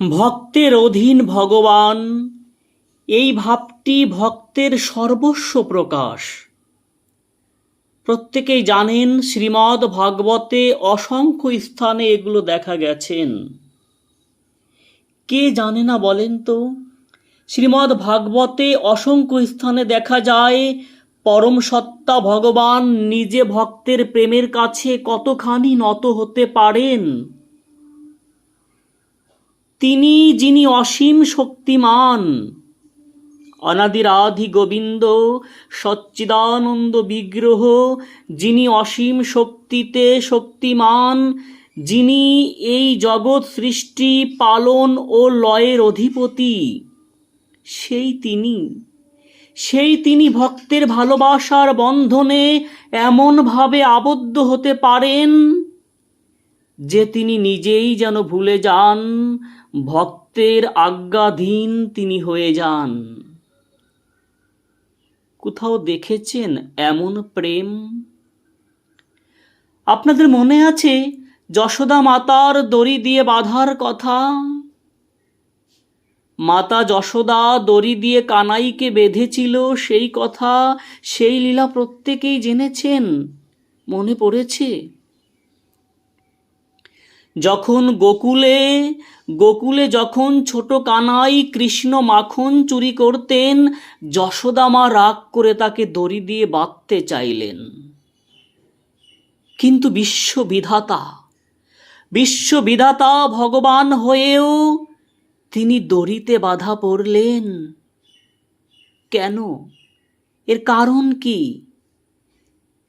ভক্তের অধীন ভগবান, এই ভাবটি ভক্তের সর্বস্ব প্রকাশ। প্রত্যেকেই জানেন শ্রীমদ্ ভাগবতে অসংখ্য স্থানে এগুলো দেখা গেছেন। কে জানে না বলেন তো? শ্রীমদ্ ভাগবতে অসংখ্য স্থানে দেখা যায়, পরম সত্তা ভগবান নিজে ভক্তের প্রেমের কাছে কতখানি নত হতে পারেন? তিনি যিনি অসীম শক্তিমান। অনাদিরাধি গোবিন্দ, সচ্চিদানন্দ বিগ্রহ, যিনি অসীম শক্তিতে শক্তিমান, যিনি এই জগৎ সৃষ্টি, পালন ও লয়ের অধিপতি। সেই তিনি। সেই তিনি ভক্তের ভালোবাসার বন্ধনে এমনভাবে আবদ্ধ হতে পারেন যে তিনি নিজেই যেন ভুলে যান, ভক্তের আজ্ঞাধীন তিনি হয়ে যান। কোথাও দেখেছেন এমন প্রেম? আপনাদের মনে আছে যশোদা মাতার দড়ি দিয়ে বাঁধার কথা? মাতা যশোদা দড়ি দিয়ে কানাইকে বেঁধেছিল সেই কথা, সেই লীলা প্রত্যেকেই জেনেছেন? মনে পড়েছে? যখন গোকুলে গোকুলে যখন ছোট কানাই কৃষ্ণ মাখন চুরি করতেন, যশোদা মা রাগ করে তাকে দড়ি দিয়ে বাঁধতে চাইলেন। কিন্তু বিশ্ববিধাতা বিশ্ববিধাতা ভগবান হয়েও তিনি দড়িতে বাধা পড়লেন। কেন? এর কারণ কি?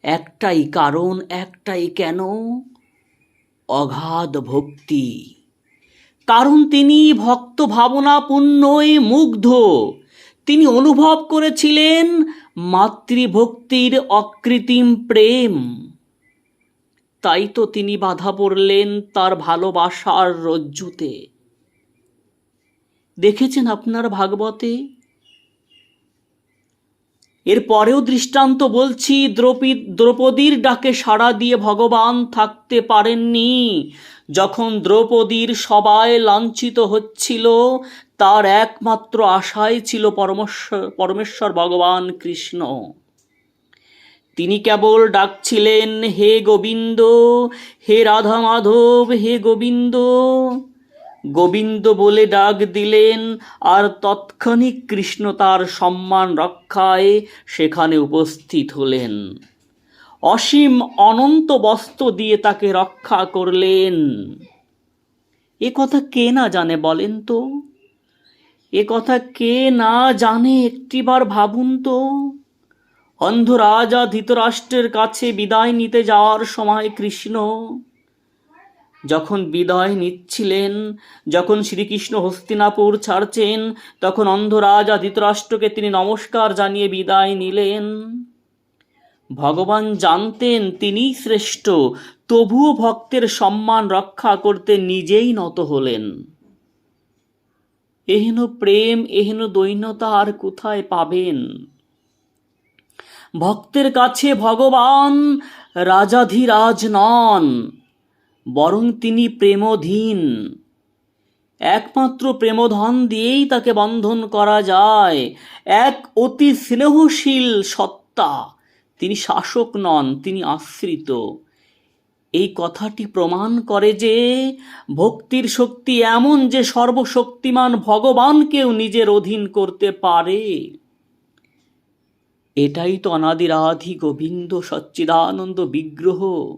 একটাই কারণ, একটাই কেন? অগাধ ভক্তি। কারণ তিনি ভক্ত ভাবনাপূর্ণই মুগ্ধ। তিনি অনুভব করেছিলেন মাতৃভক্তির অকৃত্রিম প্রেম। তাই তো তিনি বাধা পড়লেন তার ভালোবাসার রজ্জুতে। দেখেছেন আপনার ভাগবতে? এর পরেও দৃষ্টান্ত বলছি, দ্রৌপী, দ্রৌপদীর ডাকে সাড়া দিয়ে ভগবান থাকতে পারেননি। যখন দ্রৌপদীর সবাই লাঞ্ছিত হচ্ছিল, তার একমাত্র আশাই ছিল পরমেশ্বর পরমেশ্বর ভগবান কৃষ্ণ। তিনি কেবল ডাকছিলেন, হে গোবিন্দ, হে রাধা মাধব হে গোবিন্দ গোবিন্দ বলে ডাক দিলেন, আর তৎক্ষণিক কৃষ্ণ তার সম্মান রক্ষায় সেখানে উপস্থিত হলেন। অসীম অনন্ত বস্ত্র দিয়ে তাকে রক্ষা করলেন। এ কথা কে না জানে বলেন তো? এ কথা কে না জানে একটিবার ভাবুন তো? অন্ধ রাজা ধৃতরাষ্ট্রের কাছে বিদায় নিতে যাওয়ার সময় কৃষ্ণ যখন বিদায় নিচ্ছিলেন, যখন শ্রীকৃষ্ণ হস্তিনাপুর ছাড়ছেন, তখন অন্ধ রাজা ধৃতরাষ্ট্রকে তিনি নমস্কার জানিয়ে বিদায় নিলেন। ভগবান জানতেন তিনিই শ্রেষ্ঠ, তবুও ভক্তের সম্মান রক্ষা করতে নিজেই নত হলেন। এহেন প্রেম, এহেন দৈন্যতা আর কোথায় পাবেন? ভক্তের কাছে ভগবান, রাজাধিরাজ নন। বরং তিনি প্রেমধীন। একমাত্র প্রেমধন দিয়েই তাকে বন্ধন করা যায়। এক অতি স্নেহশীল সত্তা। তিনি শাসক নন, তিনি আশ্রিত। এই কথাটি প্রমাণ করে যে, ভক্তির শক্তি এমন যে সর্বশক্তিমান ভগবানকেও নিজের অধীন করতে পারে। এটাই তো অনাদিরাধি গোবিন্দ সচ্চিদানন্দ বিগ্রহ।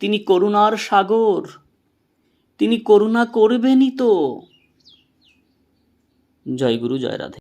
তিনি করুণার সাগর তিনি করুণা করবেনই তো। জয় গুরু জয় রাধে।